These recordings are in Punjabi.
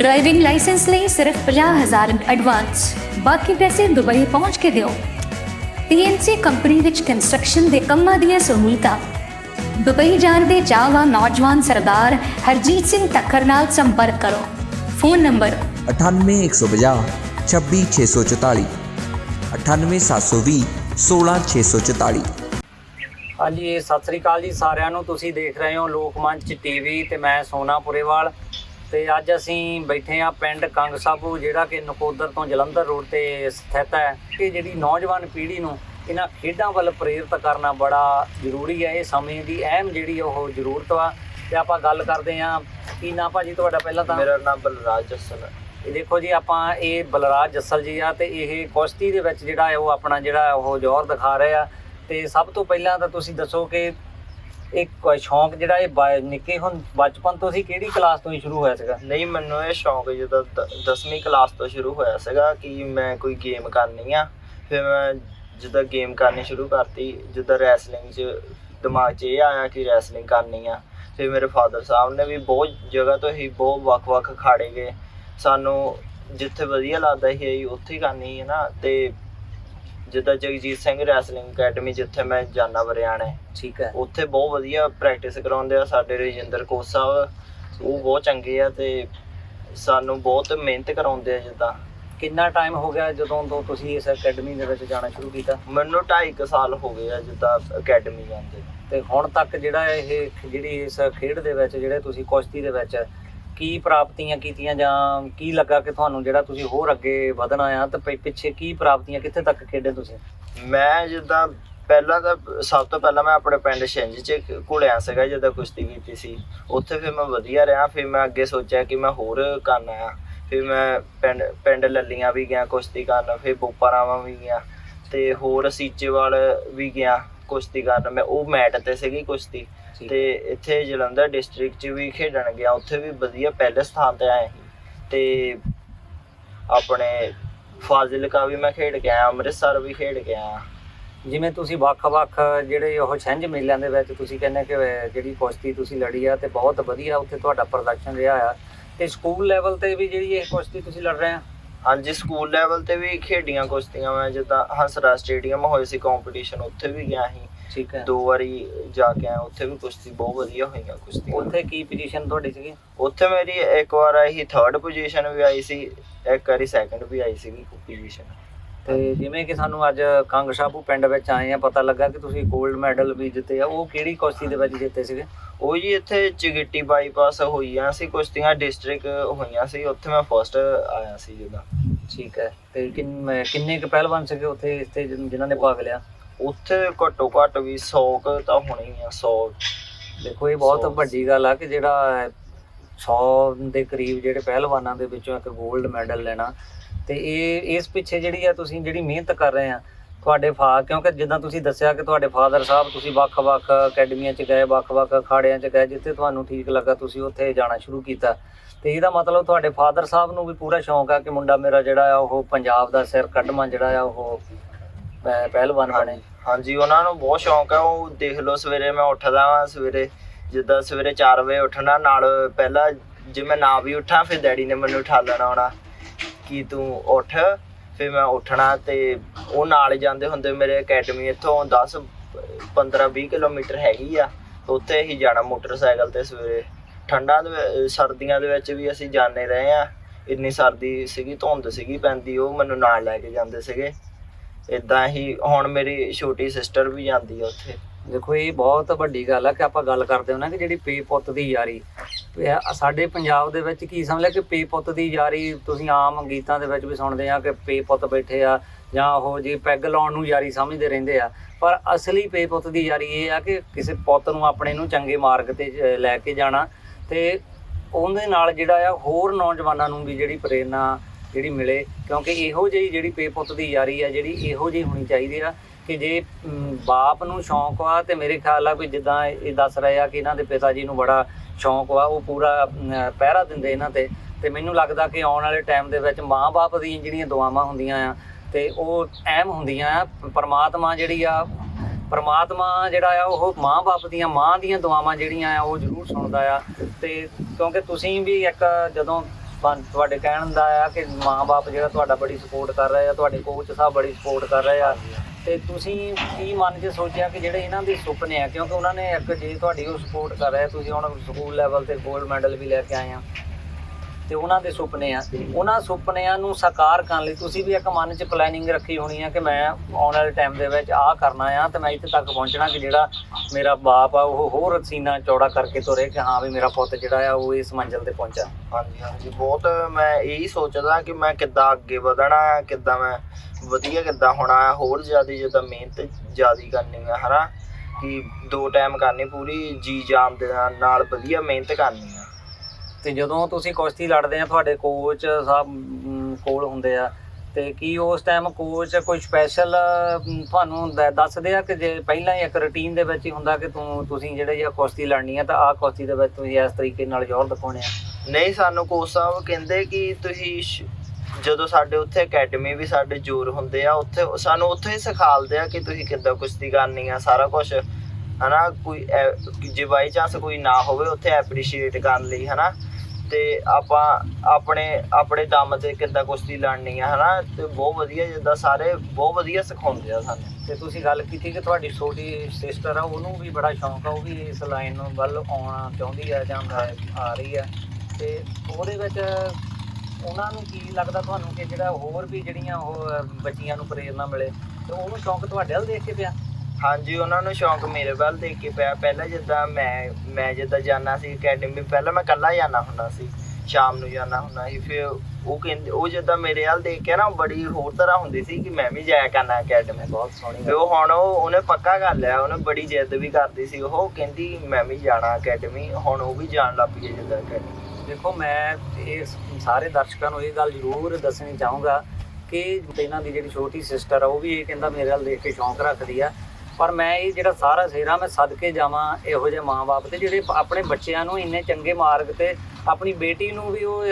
ਡਰਾਈਵਿੰਗ ਲਾਇਸੈਂਸ ਲਈ ਸਿਰਫ 50000 ਐਡਵਾਂਸ ਬਾਕੀ ਪੈਸੇ ਦੁਬਈ ਪਹੁੰਚ ਕੇ ਦਿਓ। TNC ਕੰਪਨੀ ਵਿੱਚ ਕੰਸਟਰਕਸ਼ਨ ਦੇ ਕੰਮਾਂ ਦੀਆਂ ਸਹੂਲਤਾਂ। ਦੁਬਈ ਜਾਣ ਦੇ ਚਾਹਵਾਨ ਨੌਜਵਾਨ ਸਰਦਾਰ ਹਰਜੀਤ ਸਿੰਘ ਤੱਕਰ ਨਾਲ ਸੰਪਰਕ ਕਰੋ। ਫੋਨ ਨੰਬਰ 98150 26644 98720 16644 ਹਾਂਜੀ ਇਹ ਸਤਿ ਸ੍ਰੀ ਅਕਾਲ ਜੀ ਸਾਰਿਆਂ ਨੂੰ। ਤੁਸੀਂ ਦੇਖ ਰਹੇ ਹੋ ਲੋਕ ਮੰਚ ਟੀਵੀ ਤੇ ਮੈਂ ਸੋਨਾ ਪੁਰੇਵਾਲ। ਤੇ ਅੱਜ ਅਸੀਂ ਬੈਠੇ ਆ ਪਿੰਡ ਕੰਗ ਸਾਬੂ ਜਿਹੜਾ ਕਿ ਨਕੋਦਰ ਤੋਂ ਜਲੰਧਰ ਰੋਡ ਤੇ ਸਥਿਤ ਹੈ। ਕਿ ਜਿਹੜੀ ਨੌਜਵਾਨ ਪੀੜ੍ਹੀ ਨੂੰ ਇਹਨਾਂ ਖੇਡਾਂ ਵੱਲ ਪ੍ਰੇਰਿਤ ਕਰਨਾ ਬੜਾ ਜ਼ਰੂਰੀ ਹੈ। ਇਹ ਸਮੇਂ ਦੀ ਅਹਿਮ ਜਿਹੜੀ ਉਹ ਜ਼ਰੂਰਤ ਵਾ ਤੇ ਆਪਾਂ ਗੱਲ ਕਰਦੇ ਆ ਕੀ ਨਾਂ ਭਾਜੀ ਤੁਹਾਡਾ ਪਹਿਲਾਂ ਤਾਂ? ਮੇਰਾ ਨਾਮ ਬਲਰਾਜ ਜੱਸਲ ਹੈ। ਇਹ ਦੇਖੋ ਜੀ ਆਪਾਂ ਇਹ ਬਲਰਾਜ ਜੱਸਲ ਜੀ ਆ ਤੇ ਇਹ ਕੁਸ਼ਤੀ ਦੇ ਵਿੱਚ ਜਿਹੜਾ ਉਹ ਆਪਣਾ ਜਿਹੜਾ ਉਹ ਜ਼ੋਰ ਦਿਖਾ ਰਹੇ ਆ। ਤੇ ਸਭ ਤੋਂ ਪਹਿਲਾਂ ਤਾਂ ਤੁਸੀਂ ਦੱਸੋ ਕਿ ਇੱਕ ਸ਼ੌਂਕ ਜਿਹੜਾ ਇਹ ਬ- ਨਿੱਕੇ ਹੁਣ ਬਚਪਨ ਤੋਂ ਸੀ, ਕਿਹੜੀ ਕਲਾਸ ਤੋਂ ਹੀ ਸ਼ੁਰੂ ਹੋਇਆ ਸੀਗਾ? ਨਹੀਂ, ਮੈਨੂੰ ਇਹ ਸ਼ੌਂਕ ਜਦੋਂ 10ਵੀਂ ਕਲਾਸ ਤੋਂ ਸ਼ੁਰੂ ਹੋਇਆ ਸੀਗਾ ਕਿ ਮੈਂ ਕੋਈ ਗੇਮ ਕਰਨੀ ਆ। ਫਿਰ ਮੈਂ ਜਦੋਂ ਗੇਮ ਕਰਨੀ ਸ਼ੁਰੂ ਕਰਤੀ, ਜਦੋਂ ਰੈਸਲਿੰਗ 'ਚ ਦਿਮਾਗ 'ਚ ਇਹ ਆਇਆ ਕਿ ਰੈਸਲਿੰਗ ਕਰਨੀ ਆ, ਫਿਰ ਮੇਰੇ ਫਾਦਰ ਸਾਹਿਬ ਨੇ ਵੀ ਬਹੁਤ ਜਗ੍ਹਾ ਤੋਂ ਹੀ ਬਹੁਤ ਵੱਖ-ਵੱਖ ਖਾੜੇ ਗਏ। ਸਾਨੂੰ ਜਿੱਥੇ ਵਧੀਆ ਲੱਗਦਾ ਸੀ ਅਸੀਂ ਉੱਥੇ ਹੀ ਕਰਨੀ ਹੈ ਨਾ, ਤੇ ਜਿੱਦਾਂ ਜਗਜੀਤ ਸਿੰਘ ਰੈਸਲਿੰਗ ਅਕੈਡਮੀ ਜਿੱਥੇ ਮੈਂ ਜਾਣਾ ਵਰਿਆਣੇ ਠੀਕ ਹੈ। ਉੱਥੇ ਬਹੁਤ ਵਧੀਆ ਪ੍ਰੈਕਟਿਸ ਕਰਾਉਂਦੇ ਆ ਸਾਡੇ ਰਜਿੰਦਰ ਕੋਚ ਸਾਹਿਬ ਉਹ ਬਹੁਤ ਚੰਗੇ ਆ ਤੇ ਸਾਨੂੰ ਬਹੁਤ ਮਿਹਨਤ ਕਰਾਉਂਦੇ ਆ ਜਿੱਦਾਂ। ਕਿੰਨਾ ਟਾਈਮ ਹੋ ਗਿਆ ਜਦੋਂ ਤੋਂ ਤੁਸੀਂ ਇਸ ਅਕੈਡਮੀ ਦੇ ਵਿੱਚ ਜਾਣਾ ਸ਼ੁਰੂ ਕੀਤਾ? ਮੈਨੂੰ 2.5 ਸਾਲ ਹੋ ਗਏ ਆ ਜਿੱਦਾਂ ਅਕੈਡਮੀ ਜਾਂਦੇ ਤੇ ਹੁਣ ਤੱਕ ਜਿਹੜਾ ਇਹ ਜਿਹੜੀ ਇਸ ਖੇਡ ਦੇ ਵਿੱਚ ਜਿਹੜੇ ਤੁਸੀਂ ਕੁਸ਼ਤੀ ਦੇ ਵਿੱਚ ਕੀ ਪ੍ਰਾਪਤੀਆਂ ਕੀਤੀਆਂ ਜਾਂ ਕੀ ਲੱਗਾ ਕਿ ਤੁਹਾਨੂੰ ਜਿਹੜਾ ਤੁਸੀਂ ਹੋਰ ਅੱਗੇ ਵਧਣਾ ਆ ਤੇ ਪਿ- ਪਿੱਛੇ ਕੀ ਪ੍ਰਾਪਤੀਆਂ, ਕਿੱਥੇ ਤੱਕ ਖੇਡੇ ਤੁਸੀਂ? ਮੈਂ ਜਿੱਦਾਂ ਪਹਿਲਾਂ ਤਾਂ ਸਭ ਤੋਂ ਪਹਿਲਾਂ ਮੈਂ ਆਪਣੇ ਪਿੰਡ ਛਿੰਝ 'ਚ ਘੁਲਿਆ ਸੀਗਾ ਜਦੋਂ ਕੁਸ਼ਤੀ ਕੀਤੀ ਸੀ। ਉੱਥੇ ਫਿਰ ਮੈਂ ਵਧੀਆ ਰਿਹਾ, ਫਿਰ ਮੈਂ ਅੱਗੇ ਸੋਚਿਆ ਕਿ ਮੈਂ ਹੋਰ ਕਰਨਾ ਆ ਫਿਰ ਮੈਂ ਪਿੰਡ ਪਿੰਡ ਲੱਲੀਆਂ ਵੀ ਗਿਆ ਕੁਸ਼ਤੀ ਕਰਨ, ਫਿਰ ਬੋਪਾਰਾਵਾਂ ਵੀ ਗਿਆ ਤੇ ਹੋਰ ਸੀਚੇਵਾਲ ਵੀ ਗਿਆ ਕੁਸ਼ਤੀ ਕਰਨ। ਮੈਂ ਉਹ ਮੈਟ ਤੇ ਸੀਗੀ ਕੁਸ਼ਤੀ। ਤੇ ਇੱਥੇ ਜਲੰਧਰ ਡਿਸਟ੍ਰਿਕਟ 'ਚ ਵੀ ਖੇਡਣ ਗਿਆ ਉੱਥੇ ਵੀ ਵਧੀਆ ਪਹਿਲੇ ਸਥਾਨ ਤੇ ਆਏ ਸੀ। ਤੇ ਆਪਣੇ ਫਾਜ਼ਿਲਕਾ ਵੀ ਮੈਂ ਖੇਡ ਕੇ ਆਇਆ ਅੰਮ੍ਰਿਤਸਰ ਵੀ ਖੇਡ ਕੇ ਆਇਆ। ਜਿਵੇਂ ਤੁਸੀਂ ਵੱਖ-ਵੱਖ ਜਿਹੜੇ ਉਹ ਛਿੰਝ ਮੇਲਿਆਂ ਦੇ ਵਿੱਚ ਤੁਸੀਂ ਕਹਿੰਦੇ ਕਿ ਜਿਹੜੀ ਕੁਸ਼ਤੀ ਤੁਸੀਂ ਲੜੀ ਆ ਤੇ ਬਹੁਤ ਵਧੀਆ ਉੱਥੇ ਤੁਹਾਡਾ ਪ੍ਰਦਰਸ਼ਨ ਰਿਹਾ ਆ। ਤੇ ਸਕੂਲ ਲੈਵਲ ਤੇ ਵੀ ਜਿਹੜੀ ਇਹ ਕੁਸ਼ਤੀ ਤੁਸੀਂ ਲੜ ਰਹੇ ਆ? ਹਾਂਜੀ ਸਕੂਲ ਲੈਵਲ ਤੇ ਵੀ ਖੇਡੀਆਂ ਕੁਸ਼ਤੀਆਂ ਮੈਂ ਜਿੱਦਾਂ ਹੰਸਰਾ ਸਟੇਡੀਅਮ ਹੋਏ ਸੀ ਕੰਪੀਟੀਸ਼ਨ ਉੱਥੇ ਵੀ ਗਿਆ ਸੀ। ਠੀਕ ਹੈ। ਦੋ ਵਾਰੀ ਜਾ ਕੇ ਆਇਆ ਉੱਥੇ ਵੀ ਕੁਸ਼ਤੀ ਬਹੁਤ ਵਧੀਆ ਹੋਈਆਂ ਕੁਸ਼ਤੀਆਂ ਉੱਥੇ ਕੀ ਪੋਜੀਸ਼ਨ ਤੁਹਾਡੀ ਸੀਗੀ? ਉੱਥੇ ਮੇਰੀ ਇੱਕ ਵਾਰ ਆਈ ਥਰਡ ਪੋਜੀਸ਼ਨ ਵੀ ਆਈ ਸੀ ਇੱਕ ਵਾਰੀ ਸੈਕੰਡ ਵੀ ਆਈ ਸੀਗੀ ਪੋਜੀਸ਼ਨ ਤੇ ਜਿਵੇਂ ਕਿ ਸਾਨੂੰ ਅੱਜ ਕੰਗ ਸ਼ਾਹਪੂ ਪਿੰਡ ਵਿੱਚ ਆਏ ਆ ਪਤਾ ਲੱਗਾ ਕਿ ਤੁਸੀਂ 골ਡ ਮੈਡਲ ਵੀ ਜਿੱਤੇ ਆ ਉਹ ਕਿਹੜੀ ਕੁਸ਼ਤੀ ਦੇ ਵਿੱਚ ਜਿੱਤੇ ਸੀਗੇ? ਉਹ ਜੀ ਇੱਥੇ ਚਿਗਿੱਟੀ ਬਾਈਪਾਸ ਹੋਈਆਂ ਸੀ ਕੁਸ਼ਤੀਆਂ ਡਿਸਟ੍ਰਿਕਟ ਹੋਈਆਂ ਸੀ ਉੱਥੇ ਮੈਂ ਫਸਟ ਆਇਆ ਸੀ ਜਿਹਦਾ ਠੀਕ ਹੈ ਤੇ ਕਿੰਨ- ਕਿੰਨੇ ਕੁ ਪਹਿਲਵਾਨ ਸੀਗੇ ਉੱਥੇ ਇਸ ਤੇ ਜਿਨ- ਜਿਨ੍ਹਾਂ ਨੇ ਭਾਗ ਲਿਆ? ਉੱਥੇ ਘੱਟੋ ਘੱਟ ਵੀ 100 ਕੁ ਤਾਂ ਹੋਣੀ ਆ 100 ਦੇਖੋ ਇਹ ਬਹੁਤ। ਵੱਡੀ ਗੱਲ ਆ ਕਿ ਜਿਹੜਾ 100 ਦੇ ਕਰੀਬ ਜਿਹੜੇ ਪਹਿਲਵਾਨਾਂ ਦੇ ਵਿੱਚੋਂ ਇੱਕ 골ਡ ਮੈਡਲ ਲੈਣਾ। ਤੇ ਇਹ ਇਸ ਪਿੱਛੇ ਜਿਹੜੀ ਆ ਤੁਸੀਂ ਜਿਹੜੀ ਮਿਹਨਤ ਕਰ ਰਹੇ ਆ ਤੁਹਾਡੇ ਫਾ ਕਿਉਂਕਿ ਜਿੱਦਾਂ ਤੁਸੀਂ ਦੱਸਿਆ ਕਿ ਤੁਹਾਡੇ ਫਾਦਰ ਸਾਹਿਬ ਤੁਸੀਂ ਵੱਖ-ਵੱਖ ਅਕੈਡਮੀਆਂ 'ਚ ਗਏ ਵੱਖ-ਵੱਖ ਅਖਾੜਿਆਂ 'ਚ ਗਏ ਜਿੱਥੇ ਤੁਹਾਨੂੰ ਠੀਕ ਲੱਗਾ ਤੁਸੀਂ ਉੱਥੇ ਜਾਣਾ ਸ਼ੁਰੂ ਕੀਤਾ। ਤੇ ਇਹਦਾ ਮਤਲਬ ਤੁਹਾਡੇ ਫਾਦਰ ਸਾਹਿਬ ਨੂੰ ਵੀ ਪੂਰਾ ਸ਼ੌਂਕ ਆ ਕਿ ਮੁੰਡਾ ਮੇਰਾ ਜਿਹੜਾ ਆ ਉਹ ਪੰਜਾਬ ਦਾ ਸਿਰ ਕੱਢਵਾਂ ਜਿਹੜਾ ਆ ਉਹ ਪਹਿਲਵਾਨ ਬਣੇ। ਹਾਂਜੀ, ਉਹਨਾਂ ਨੂੰ ਬਹੁਤ ਸ਼ੌਂਕ ਹੈ। ਉਹ ਦੇਖ ਲਓ, ਸਵੇਰੇ ਮੈਂ ਉੱਠਦਾ ਵਾਂ, ਸਵੇਰੇ ਜਿੱਦਾਂ ਸਵੇਰੇ 4 ਵਜੇ ਉੱਠਣਾ, ਨਾਲ ਪਹਿਲਾਂ ਜੇ ਮੈਂ ਨਾ ਵੀ ਉੱਠਾਂ, ਫਿਰ ਡੈਡੀ ਨੇ ਮੈਨੂੰ ਉਠਾਲਣਾ ਆਉਣਾ ਕਿ ਤੂੰ ਉੱਠ। ਫਿਰ ਮੈਂ ਉੱਠਣਾ ਤੇ ਉਹ ਨਾਲ ਜਾਂਦੇ ਹੁੰਦੇ ਮੇਰੇ ਅਕੈਡਮੀ ਇੱਥੋਂ 10 15 20 ਕਿਲੋਮੀਟਰ ਹੈਗੀ ਆ। ਉੱਥੇ ਹੀ ਜਾਣਾ ਮੋਟਰਸਾਈਕਲ ਤੇ ਸਵੇਰੇ। ਠੰਡਾਂ ਦੇ ਸਰਦੀਆਂ ਦੇ ਵਿੱਚ ਵੀ ਅਸੀਂ ਜਾਂਦੇ ਰਹੇ ਆ। ਇੰਨੀ ਸਰਦੀ ਸੀਗੀ, ਧੁੰਦ ਸੀਗੀ ਪੈਂਦੀ, ਉਹ ਮੈਨੂੰ ਨਾਲ ਲੈ ਕੇ ਜਾਂਦੇ ਸੀਗੇ। ਇਦਾਂ ਹੀ ਹੁਣ ਮੇਰੀ ਛੋਟੀ ਸਿਸਟਰ ਵੀ ਜਾਂਦੀ ਆ ਉੱਥੇ। ਦੇਖੋ, ਇਹ ਬਹੁਤ ਵੱਡੀ ਗੱਲ ਆ ਕਿ ਆਪਾਂ ਗੱਲ ਕਰਦੇ ਹਾਂ ਨਾ ਕਿ ਜਿਹੜੀ ਪੇ ਪੁੱਤ ਦੀ ਯਾਰੀ। ਇਹ ਸਾਡੇ ਪੰਜਾਬ ਦੇ ਵਿੱਚ ਕੀ ਸਮਝ ਲਿਆ ਕਿ ਪੇ ਪੁੱਤ ਦੀ ਯਾਰੀ ਤੁਸੀਂ ਆਮ ਗੀਤਾਂ ਦੇ ਵਿੱਚ ਵੀ ਸੁਣਦੇ ਆ ਕਿ ਪੇ ਪੁੱਤ ਬੈਠੇ ਆ ਜਾਂ ਉਹ ਜੀ ਪੈਗ ਲਾਉਣ ਨੂੰ ਯਾਰੀ ਸਮਝਦੇ ਰਹਿੰਦੇ ਆ। ਪਰ ਅਸਲੀ ਪੇ ਪੁੱਤ ਦੀ ਯਾਰੀ ਇਹ ਆ ਕਿ ਕਿਸੇ ਪੁੱਤ ਨੂੰ ਆਪਣੇ ਨੂੰ ਚੰਗੇ ਮਾਰਗ ਤੇ ਜ- ਲੈ ਕੇ ਜਾਣਾ ਤੇ ਉਹਦੇ ਨਾਲ ਜਿਹੜਾ ਆ ਹੋਰ ਨੌਜਵਾਨਾਂ ਨੂੰ ਵੀ ਜਿਹੜੀ ਪ੍ਰੇਰਨਾ ਜਿਹੜੀ ਮਿਲੇ, ਕਿਉਂਕਿ ਇਹੋ ਜਿਹੀ ਜਿਹੜੀ ਪੇਪੁੱਤ ਦੀ ਯਾਰੀ ਆ, ਜਿਹੜੀ ਇਹੋ ਜਿਹੀ ਹੋਣੀ ਚਾਹੀਦੀ ਆ ਕਿ ਜੇ ਬਾਪ ਨੂੰ ਸ਼ੌਂਕ ਆ ਤੇ ਮੇਰੇ ਖਿਆਲ ਆ ਵੀ ਜਿੱਦਾਂ ਇਹ ਦੱਸ ਰਹੇ ਆ ਕਿ ਇਹਨਾਂ ਦੇ ਪਿਤਾ ਜੀ ਨੂੰ ਬੜਾ ਸ਼ੌਂਕ ਵਾ, ਉਹ ਪੂਰਾ ਪਹਿਰਾ ਦਿੰਦੇ ਇਹਨਾਂ ਤੇ। ਤੇ ਮੈਨੂੰ ਲੱਗਦਾ ਕਿ ਆਉਣ ਵਾਲੇ ਟਾਈਮ ਦੇ ਵਿੱਚ ਮਾਂ-ਬਾਪ ਦੀ ਜਿਹੜੀਆਂ ਦੁਆਵਾਂ ਹੁੰਦੀਆਂ ਆ ਤੇ ਉਹ ਅਹਿਮ ਹੁੰਦੀਆਂ ਆ। ਪਰਮਾਤਮਾ ਜਿਹੜੀ ਆ, ਪਰਮਾਤਮਾ ਜਿਹੜਾ ਆ, ਉਹ ਮਾਂ-ਬਾਪ ਦੀਆਂ ਮਾਂ ਦੀਆਂ ਦੁਆਵਾਂ ਜਿਹੜੀਆਂ ਆ, ਉਹ ਜ਼ਰੂਰ ਸੁਣਦਾ ਆ। ਤੇ ਕਿਉਂਕਿ ਤੁਸੀਂ ਵੀ ਇੱਕ ਜਦੋਂ ਬੰ- ਤੁਹਾਡੇ ਕਹਿਣ ਦਾ ਆ ਕਿ ਮਾਂ-ਬਾਪ ਜਿਹੜਾ ਤੁਹਾਡਾ ਬੜੀ ਸਪੋਰਟ ਕਰ ਰਹੇ ਆ ਤੁਹਾਡੇ ਕੋਚ ਸਾਹਿਬ ਬੜੀ ਸਪੋਰਟ ਕਰ ਰਹੇ ਆ। ਤੇ ਤੁਸੀਂ ਕੀ ਮਨ 'ਚ ਸੋਚਿਆ ਕਿ ਜਿਹੜੇ ਇਹਨਾਂ ਦੇ ਸੁਪਨੇ ਆ ਕਿਉਂਕਿ ਉਹਨਾਂ ਨੇ ਇੱਕ ਜੇ ਤੁਹਾਡੀ ਉਹ ਸਪੋਰਟ ਕਰ ਰਹੇ ਆ, ਤੁਸੀਂ ਹੁਣ ਸਕੂਲ ਲੈਵਲ ਤੇ 골ਡ ਮੈਡਲ ਵੀ ਲੈ ਕੇ ਆਏ ਆ। ਤੇ ਉਹਨਾਂ ਦੇ ਸੁਪਨੇ ਆ। ਉਹਨਾਂ ਸੁਪਨਿਆਂ ਨੂੰ ਸਾਕਾਰ ਕਰਨ ਲਈ ਤੁਸੀਂ ਵੀ ਇੱਕ ਮਨ 'ਚ ਪਲੈਨਿੰਗ ਰੱਖੀ ਹੋਣੀ ਆ ਕਿ ਮੈਂ ਆਉਣ ਵਾਲੇ ਟਾਈਮ ਦੇ ਵਿੱਚ ਆਹ ਕਰਨਾ ਆ ਤੇ ਮੈਂ ਇੱਥੇ ਤੱਕ ਪਹੁੰਚਣਾ ਕਿ ਜਿਹੜਾ ਮੇਰਾ ਬਾਪ ਆ, ਉਹ ਹੋਰ ਸੀਨਾ ਚੌੜਾ ਕਰਕੇ ਤੁਰੇ ਕਿ ਹਾਂ ਵੀ ਮੇਰਾ ਪੁੱਤ ਜਿਹੜਾ ਆ, ਉਹ ਇਸ ਮੰਜ਼ਿਲ ਤੇ ਪਹੁੰਚਾ। ਹਾਂਜੀ ਹਾਂਜੀ। ਬਹੁਤ ਮੈਂ ਇਹੀ ਸੋਚਦਾ ਕਿ ਮੈਂ ਕਿੱਦਾਂ ਅੱਗੇ ਵਧਣਾ ਆ ਕਿੱਦਾਂ ਮੈਂ ਵਧੀਆ ਕਿੱਦਾਂ ਹੋਣਾ ਆ ਹੋਰ ਜ਼ਿਆਦਾ ਜਿੱਦਾਂ ਮਿਹਨਤ ਜ਼ਿਆਦਾ ਕਰਨੀ ਹੈ ਹਨਾ? ਕਿ ਦੋ ਟਾਈਮ ਕਰਨੀ ਪੂਰੀ, ਜੀ ਜਾਮ ਦੇ ਨਾਲ- ਵਧੀਆ ਮਿਹਨਤ ਕਰਨੀ ਆ। ਤੇ ਜਦੋਂ ਤੁਸੀਂ ਕੁਸ਼ਤੀ ਲੜਦੇ ਆ, ਤੁਹਾਡੇ ਕੋਚ ਸਾਹਿਬ ਕੋਲ ਹੁੰਦੇ ਆ, ਤੇ ਕੀ ਉਸ ਟਾਈਮ ਕੋਚ ਕੋਈ ਸਪੈਸ਼ਲ ਤੁਹਾਨੂੰ ਦ- ਦੱਸਦੇ ਆ ਕਿ ਜੇ ਪਹਿਲਾਂ ਹੀ ਇੱਕ ਰੁਟੀਨ ਦੇ ਵਿੱਚ ਹੀ ਹੁੰਦਾ ਕਿ ਤੂੰ, ਤੁਸੀਂ ਜਿਹੜੇ ਆ ਕੁਸ਼ਤੀ ਲੜਨੀ ਆ, ਤਾਂ ਆਹ ਕੁਸ਼ਤੀ ਦੇ ਵਿੱਚ ਤੁਸੀਂ ਇਸ ਤਰੀਕੇ ਨਾਲ ਜ਼ੋਰ ਦਿਖਾਉਣੇ ਆ? ਨਹੀਂ, ਸਾਨੂੰ ਕੋਚ ਸਾਹਿਬ ਕਹਿੰਦੇ ਕਿ ਤੁਸੀਂ ਜਦੋਂ ਸਾਡੇ ਉੱਥੇ ਅਕੈਡਮੀ ਵੀ ਸਾਡੇ ਜੋਰ ਹੁੰਦੇ ਆ, ਉੱਥੇ, ਸਾਨੂੰ ਉੱਥੇ ਹੀ ਸਿਖਾਲਦੇ ਆ ਕਿ ਤੁਸੀਂ ਕਿੱਦਾਂ ਕੁਸ਼ਤੀ ਕਰਨੀ ਆ, ਸਾਰਾ ਕੁਝ ਹਨਾ, ਕੋਈ ਐ- ਜੇ ਬਾਈ ਚਾਂਸ ਕੋਈ ਨਾ ਹੋਵੇ, ਉੱਥੇ ਐਪਰੀਸ਼ੀਏਟ ਕਰਨ ਲਈ, ਹਨਾ। ਤੇ ਆਪਾਂ ਆਪਣੇ ਆਪਣੇ ਦਮ ਤੇ ਕਿੱਦਾਂ ਕੁਸ਼ਤੀ ਲੜਨੀ ਆ, ਹਨਾ? ਤੇ ਬਹੁਤ ਵਧੀਆ ਜਿੱਦਾਂ ਸਾਰੇ ਬਹੁਤ ਵਧੀਆ ਸਿਖਾਉਂਦੇ ਆ ਸਾਨੂੰ। ਤੇ ਤੁਸੀਂ ਗੱਲ ਕੀਤੀ ਕਿ ਤੁਹਾਡੀ ਛੋਟੀ ਸਿਸਟਰ ਆ, ਉਹਨੂੰ ਵੀ ਬੜਾ ਸ਼ੌਂਕ ਆ, ਉਹ ਵੀ ਇਸ ਲਾਈਨ ਨੂੰ ਵੱਲ ਆਉਣਾ ਚਾਹੁੰਦੀ ਆ ਜਾਂ ਆ ਰਹੀ ਆ। ਤੇ ਉਹਦੇ ਵਿੱਚ ਉਹਨਾਂ ਨੂੰ ਕੀ ਲੱਗਦਾ ਤੁਹਾਨੂੰ ਕਿ ਜਿਹੜਾ ਹੋਰ ਵੀ ਜਿਹੜੀਆਂ ਉਹ ਬੱਚੀਆਂ ਨੂੰ ਪ੍ਰੇਰਨਾ ਮਿਲੇ? ਤੇ ਉਹਨੂੰ ਸ਼ੌਂਕ ਤੁਹਾਡੇ ਵੱਲ ਦੇਖ ਕੇ ਪਿਆ? ਹਾਂਜੀ ਉਹਨਾਂ ਨੂੰ ਸ਼ੌਂਕ ਮੇਰੇ ਵੱਲ ਦੇਖ ਕੇ ਪਿਆ। ਪਹਿਲਾਂ ਜਿੱਦਾਂ ਮੈਂ ਮੈਂ ਜਿੱਦਾਂ ਜਾਣਾ ਸੀ ਅਕੈਡਮੀ ਪਹਿਲਾਂ ਮੈਂ ਇਕੱਲਾ ਜਾਣਾ ਹੁੰਦਾ ਸੀ। ਸ਼ਾਮ ਨੂੰ ਜਾਣਾ ਹੁੰਦਾ ਸੀ। ਫਿਰ ਉਹ ਕਹਿੰਦੇ ਉਹ ਜਿੱਦਾਂ ਮੇਰੇ ਵੱਲ ਦੇਖ ਕੇ ਨਾ ਬੜੀ ਹੋਰ ਤਰ੍ਹਾਂ ਹੁੰਦੀ ਸੀ ਕਿ ਮੈਂ ਵੀ ਜਾਇਆ ਕਰਨਾ ਅਕੈਡਮੀ ਬਹੁਤ ਸੋਹਣੀ ਤੇ ਉਹ ਹੁਣ ਉਹ ਉਹਨੇ ਪੱਕਾ ਕਰ ਲਿਆ। ਉਹਨੇ ਬੜੀ ਜਿੱਦ ਵੀ ਕਰਦੀ ਸੀ। ਉਹ ਕਹਿੰਦੀ ਮੈਂ ਵੀ ਜਾਣਾ ਅਕੈਡਮੀ ਹੁਣ ਉਹ ਵੀ ਜਾਣ ਲੱਗ ਪਈ ਹੈ ਜਿੱਦਾਂ ਅਕੈਡਮੀ ਦੇਖੋ ਮੈਂ ਇਹ ਸਾਰੇ ਦਰਸ਼ਕਾਂ ਨੂੰ ਇਹ ਗੱਲ ਜ਼ਰੂਰ ਦੱਸਣੀ ਚਾਹੂੰਗਾ ਕਿ ਇਹਨਾਂ ਦੀ ਜਿਹੜੀ ਛੋਟੀ ਸਿਸਟਰ ਆ ਉਹ ਵੀ ਇਹ ਕਹਿੰਦਾ ਮੇਰੇ ਵੱਲ ਦੇਖ ਕੇ ਸ਼ੌਂਕ ਰੱਖਦੀ ਆ। ਪਰ ਮੈਂ ਇਹ ਜਿਹੜਾ ਸਾਰਾ ਸੇਰਾ ਮੈਂ ਸਦਕੇ ਜਾਵਾਂ ਇਹੋ ਜਿਹੇ ਮਾਪੇ ਤੇ ਜਿਹੜੇ ਆਪਣੇ ਬੱਚਿਆਂ ਨੂੰ ਇੰਨੇ ਚੰਗੇ ਮਾਰਗ ਤੇ ਆਪਣੀ ਬੇਟੀ ਨੂੰ ਵੀ ਉਹ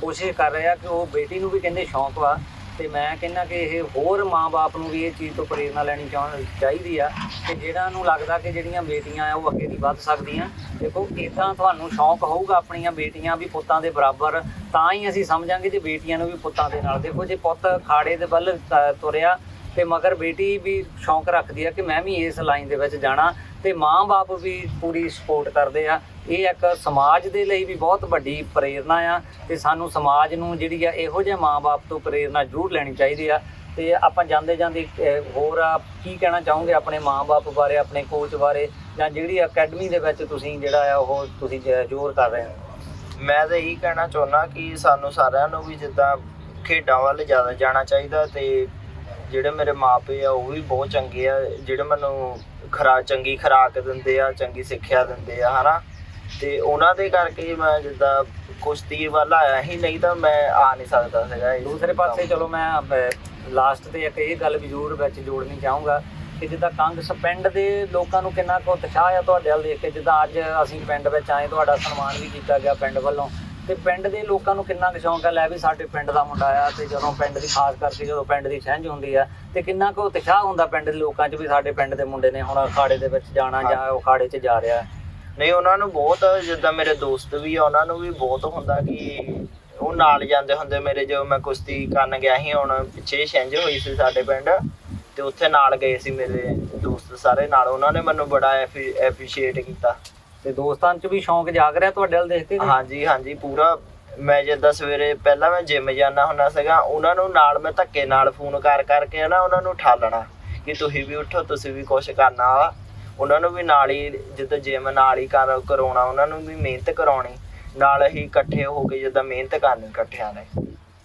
ਕੋਸ਼ਿਸ਼ ਕਰ ਰਿਹਾ ਕਿ ਉਹ ਬੇਟੀ ਨੂੰ ਵੀ ਕਹਿੰਦੇ ਸ਼ੌਂਕ ਵਾ ਤੇ ਮੈਂ ਕਹਿੰਦਾ ਕਿ ਇਹ ਹੋਰ ਮਾਪੇ ਨੂੰ ਵੀ ਇਹ ਚੀਜ਼ ਤੋਂ ਪ੍ਰੇਰਣਾ ਲੈਣੀ ਚਾਹਣ, ਚਾਹੀਦੀ ਆ ਕਿ ਜਿਹੜਾ ਨੂੰ ਲੱਗਦਾ ਕਿ ਜਿਹੜੀਆਂ ਬੇਟੀਆਂ ਆ ਉਹ ਅੱਗੇ ਨਹੀਂ ਵੱਧ ਸਕਦੀਆਂ। ਦੇਖੋ, ਇਦਾਂ ਤੁਹਾਨੂੰ ਸ਼ੌਂਕ ਹੋਊਗਾ ਆਪਣੀਆਂ ਬੇਟੀਆਂ ਵੀ ਪੁੱਤਾਂ ਦੇ ਬਰਾਬਰ, ਤਾਂ ਹੀ ਅਸੀਂ ਸਮਝਾਂਗੇ ਜੇ ਬੇਟੀਆਂ ਨੂੰ ਵੀ ਪੁੱਤਾਂ ਦੇ ਨਾਲ। ਦੇਖੋ, ਜੇ ਪੁੱਤ ਖਾੜੇ ਦੇ ਵੱਲ ਤ- ਤੁਰਿਆ ਤੇ ਮਗਰ ਬੇਟੀ ਵੀ ਸ਼ੌਂਕ ਰੱਖਦੀ ਆ ਕਿ ਮੈਂ ਵੀ ਇਸ ਲਾਈਨ ਦੇ ਵਿੱਚ ਜਾਣਾ ਤੇ ਮਾਂ-ਬਾਪ ਵੀ ਪੂਰੀ ਸਪੋਰਟ ਕਰਦੇ ਆ। ਇਹ ਇੱਕ ਸਮਾਜ ਦੇ ਲਈ ਵੀ ਬਹੁਤ ਵੱਡੀ ਪ੍ਰੇਰਣਾ ਆ ਤੇ ਸਾਨੂੰ ਸਮਾਜ ਨੂੰ ਜਿਹੜੀ ਆ ਇਹੋ ਜਿਹੇ ਮਾਂ-ਬਾਪ ਤੋਂ ਪ੍ਰੇਰਣਾ ਜ਼ਰੂਰ ਲੈਣੀ ਚਾਹੀਦੀ ਆ। ਤੇ ਆਪਾਂ ਜਾਂਦੇ ਜਾਂਦੇ ਹੋਰ ਆ ਕੀ ਕਹਿਣਾ ਚਾਹੋਗੇ ਆਪਣੇ ਮਾਂ-ਬਾਪ ਬਾਰੇ, ਆਪਣੇ ਕੋਚ ਬਾਰੇ ਜਾਂ ਜਿਹੜੀ ਅਕੈਡਮੀ ਦੇ ਵਿੱਚ ਤੁਸੀਂ ਜਿਹੜਾ ਆ ਉਹ ਤੁਸੀਂ ਜ- ਜ਼ੋਰ ਕਰ ਰਹੇ ਹੋ? ਮੈਂ ਤਾਂ ਇਹੀ ਕਹਿਣਾ ਚਾਹੁੰਦਾ ਕਿ ਸਾਨੂੰ ਸਾਰਿਆਂ ਨੂੰ ਵੀ ਜਿੱਦਾਂ ਖੇਡਾਂ ਵੱਲ ਜ਼ਿਆਦਾ ਜਾਣਾ ਚਾਹੀਦਾ ਤੇ ਜਿਹੜੇ ਮੇਰੇ ਮਾਪੇ ਆ ਉਹ ਵੀ ਬਹੁਤ ਚੰਗੇ ਆ। ਜਿਹੜੇ ਮੈਨੂੰ ਖਰਾ ਚੰਗੀ ਖੁਰਾਕ ਦਿੰਦੇ ਆ ਚੰਗੀ ਸਿੱਖਿਆ ਦਿੰਦੇ ਆ ਹਨਾ? ਤੇ ਉਹਨਾਂ ਦੇ ਕਰਕੇ ਮੈਂ ਜਿੱਦਾਂ ਕੁਸ਼ਤੀ ਵੱਲ ਆਇਆ ਹੀ ਨਹੀਂ ਤਾਂ ਮੈਂ ਆ ਨਹੀਂ ਸਕਦਾ ਸੀਗਾ ਦੂਸਰੇ ਪਾਸੇ ਚਲੋ ਮੈਂ ਲਾਸਟ ਤੇ ਇੱਕ ਇਹ ਗੱਲ ਵੀ ਜ਼ਰੂਰ ਵਿੱਚ ਜੋੜਨੀ ਚਾਹੂੰਗਾ ਕਿ ਜਿੱਦਾਂ ਕੰਗ ਪਿੰਡ ਦੇ ਲੋਕਾਂ ਨੂੰ ਕਿੰਨਾ ਕੁ ਉਤਸ਼ਾਹ ਆ ਤੁਹਾਡੇ ਵੱਲ ਦੇਖ ਕੇ ਜਿੱਦਾਂ ਅੱਜ ਅਸੀਂ ਪਿੰਡ ਵਿੱਚ ਆਏ ਤੁਹਾਡਾ ਸਨਮਾਨ ਵੀ ਕੀਤਾ ਗਿਆ ਪਿੰਡ ਵੱਲੋਂ। ਤੇ ਪਿੰਡ ਦੇ ਲੋਕਾਂ ਨੂੰ ਕਿੰਨਾ ਕੁ ਸ਼ੌਂਕ ਹੈ? ਲੈ ਵੀ ਸਾਡੇ ਪਿੰਡ ਦਾ ਮੁੰਡਾ ਆ ਤੇ ਜਦੋਂ ਪਿੰਡ ਦੀ ਖਾਸ ਕਰਕੇ ਜਦੋਂ ਪਿੰਡ ਦੀ ਛਿੰਝ ਹੁੰਦੀ ਆ ਤੇ ਕਿੰਨਾ ਕੁ ਉਤਸ਼ਾਹ ਹੁੰਦਾ ਪਿੰਡ ਦੇ ਲੋਕਾਂ 'ਚ ਵੀ ਸਾਡੇ ਪਿੰਡ ਦੇ ਮੁੰਡੇ ਨੇ ਹੁਣ ਅਖਾੜੇ ਦੇ ਵਿੱਚ ਜਾਣਾ ਜਾਂ ਉਹ ਅਖਾੜੇ 'ਚ ਜਾ ਰਿਹਾ। ਨਹੀਂ, ਉਹਨਾਂ ਨੂੰ ਬਹੁਤ ਜਿੱਦਾਂ ਮੇਰੇ ਦੋਸਤ ਵੀ ਆ, ਉਹਨਾਂ ਨੂੰ ਵੀ ਬਹੁਤ ਹੁੰਦਾ ਕਿ ਉਹ ਨਾਲ ਜਾਂਦੇ ਹੁੰਦੇ ਮੇਰੇ ਜੋ ਮੈਂ ਕੁਸ਼ਤੀ ਕਰਨ ਗਿਆ ਸੀ, ਹੁਣ ਪਿੱਛੇ ਛਿੰਝ ਹੋਈ ਸੀ ਸਾਡੇ ਪਿੰਡ ਤੇ ਉੱਥੇ ਨਾਲ ਗਏ ਸੀ ਮੇਰੇ ਦੋਸਤ ਸਾਰੇ ਨਾਲ। ਉਹਨਾਂ ਨੇ ਮੈਨੂੰ ਬੜਾ ਐਪਰੀਸ਼ੀਏਟ ਕੀਤਾ। ਤੇ ਦੋਸਤਾਂ 'ਚ ਵੀ ਸ਼ੌਂਕ ਜਾਗ ਰਿਹਾ ਤੁਹਾਡੇ ਵੱਲ ਦੇਖ ਕੇ ਹਾਂਜੀ ਹਾਂਜੀ ਪੂਰਾ। ਮੈਂ ਜਿੱਦਾਂ ਸਵੇਰੇ ਪਹਿਲਾਂ ਮੈਂ ਜਿਮ ਜਾਣਾ ਹੁੰਦਾ ਸੀਗਾ ਉਹਨਾਂ ਨੂੰ ਨਾਲ ਮੈਂ ਧੱਕੇ ਨਾਲ ਫੋਨ ਕਰ ਕਰਕੇ ਨਾ ਉਹਨਾਂ ਨੂੰ ਠਾਲਣਾ ਕਿ ਤੁਸੀਂ ਵੀ ਉੱਠੋ ਤੁਸੀਂ ਵੀ ਕੁਝ ਕਰਨਾ ਵਾ। ਉਹਨਾਂ ਨੂੰ ਵੀ ਨਾਲ ਹੀ ਜਿੱਦਾਂ ਜਿਮ ਨਾਲ ਹੀ ਕਰ ਕਰਾਉਣਾ ਉਹਨਾਂ ਨੂੰ ਵੀ ਮਿਹਨਤ ਕਰਾਉਣੀ। ਨਾਲ ਹੀ ਇਕੱਠੇ ਹੋ ਕੇ ਜਿੱਦਾਂ ਮਿਹਨਤ ਕਰਨੀ ਇਕੱਠਿਆਂ ਨੇ।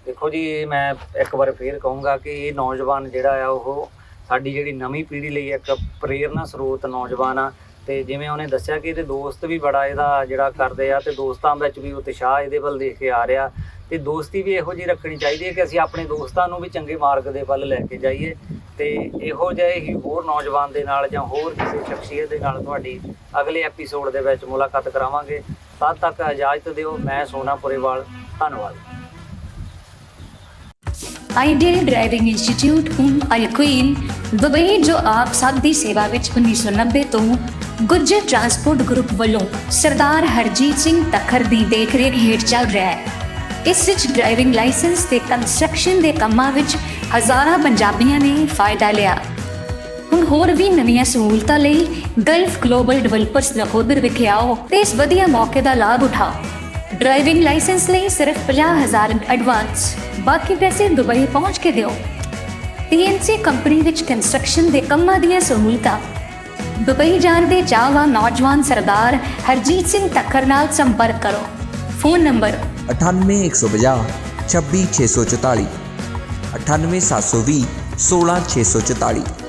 ਦੇਖੋ ਜੀ ਮੈਂ ਇੱਕ ਵਾਰ ਫੇਰ ਕਹੂੰਗਾ ਕਿ ਇਹ ਨੌਜਵਾਨ ਜਿਹੜਾ ਆ ਉਹ ਸਾਡੀ ਜਿਹੜੀ ਨਵੀਂ ਪੀੜ੍ਹੀ ਲਈ ਇੱਕ ਪ੍ਰੇਰਨਾ ਸਰੋਤ ਨੌਜਵਾਨ ਆ। ਤੇ ਜਿਵੇਂ ਉਹਨੇ ਦੱਸਿਆ ਕਿ ਇਹਦੇ ਦੋਸਤ ਵੀ ਬੜਾ ਇਹਦਾ ਜਿਹੜਾ ਕਰਦੇ ਆ ਤੇ ਦੋਸਤਾਂ ਵਿੱਚ ਵੀ ਉਤਸ਼ਾਹ ਇਹਦੇ ਵੱਲ ਦੇਖ ਕੇ ਆ ਰਿਹਾ ਤੇ ਦੋਸਤੀ ਵੀ ਇਹੋ ਜਿਹੀ ਰੱਖਣੀ ਚਾਹੀਦੀ ਹੈ ਕਿ ਅਸੀਂ ਆਪਣੇ ਦੋਸਤਾਂ ਨੂੰ ਵੀ ਚੰਗੇ ਮਾਰਗ ਦੇ ਵੱਲ ਲੈ ਕੇ ਜਾਈਏ ਤੇ ਇਹੋ ਜਿਹੇ ਹੀ ਹੋਰ ਨੌਜਵਾਨ ਦੇ ਨਾਲ ਜਾਂ ਹੋਰ ਕਿਸੇ ਸ਼ਖਸੀਅਤ ਦੇ ਨਾਲ ਤੁਹਾਡੀ ਅਗਲੇ ਐਪੀਸੋਡ ਦੇ ਵਿੱਚ ਮੁਲਾਕਾਤ ਕਰਾਵਾਂਗੇ। ਤਦ ਤੱਕ ਇਜਾਜ਼ਤ ਦਿਓ, ਮੈਂ ਸੋਨਾ ਪੁਰੇਵਾਲ, ਧੰਨਵਾਦ। ਆਈਡੀਅਲ ਡਰਾਈਵਿੰਗ ਇੰਸਟੀਚਿਊਟ, ਹੁਣ ਅਯਕੁਇਨ ਦੁਬਈ, ਜੋ ਆਪ ਸਭ ਦੀ ਸੇਵਾ ਵਿੱਚ 1990 ਤੋਂ ਗੁੱਜਰ ਟਰਾਂਸਪੋਰਟ ਗਰੁੱਪ ਵੱਲੋਂ ਸਰਦਾਰ ਹਰਜੀਤ ਸਿੰਘ ਤਖਰ ਦੀ ਦੇਖਰੇਖ ਹੇਠ ਚੱਲ ਰਿਹਾ ਹੈ। ਇਸ ਵਿੱਚ ਡਰਾਈਵਿੰਗ ਲਾਇਸੈਂਸ ਤੇ ਕੰਸਟਰਕਸ਼ਨ ਦੇ ਕੰਮਾਂ ਵਿੱਚ ਹਜ਼ਾਰਾਂ ਪੰਜਾਬੀਆਂ ਨੇ ਫਾਇਦਾ ਲਿਆ। ਹੁਣ ਹੋਰ ਵੀ ਨਵੀਆਂ ਸਹੂਲਤਾਂ ਲਈ ਗਲਫ ਗਲੋਬਲ ਡਿਵੈਲਪਰਸ ਨਖੋਦਰ ਵਿਖੇ ਆਓ ਤੇ ਇਸ ਵਧੀਆ ਮੌਕੇ ਦਾ ਲਾਭ ਉਠਾਓ। ਡਰਾਈਵਿੰਗ ਲਾਇਸੈਂਸ ਲਈ ਸਿਰਫ 50000 ਐਡਵਾਂਸ ਬਾਕੀ ਪੈਸੇ ਦੁਬਈ ਪਹੁੰਚ ਕੇ ਦਿਓ। TNC ਕੰਪਨੀ ਵਿੱਚ ਕੰਸਟਰਕਸ਼ਨ ਦੇ ਕੰਮਾਂ ਦੀਆਂ ਸਹੂਲਤਾਂ ਦੁਬਈ ਜਾਣ ਦੇ ਚਾਹਵਾਨ ਨੌਜਵਾਨ ਸਰਦਾਰ ਹਰਜੀਤ ਸਿੰਘ ਤੱਕਰ ਨਾਲ ਸੰਪਰਕ ਕਰੋ। Phone number 98150 26644 98720 16644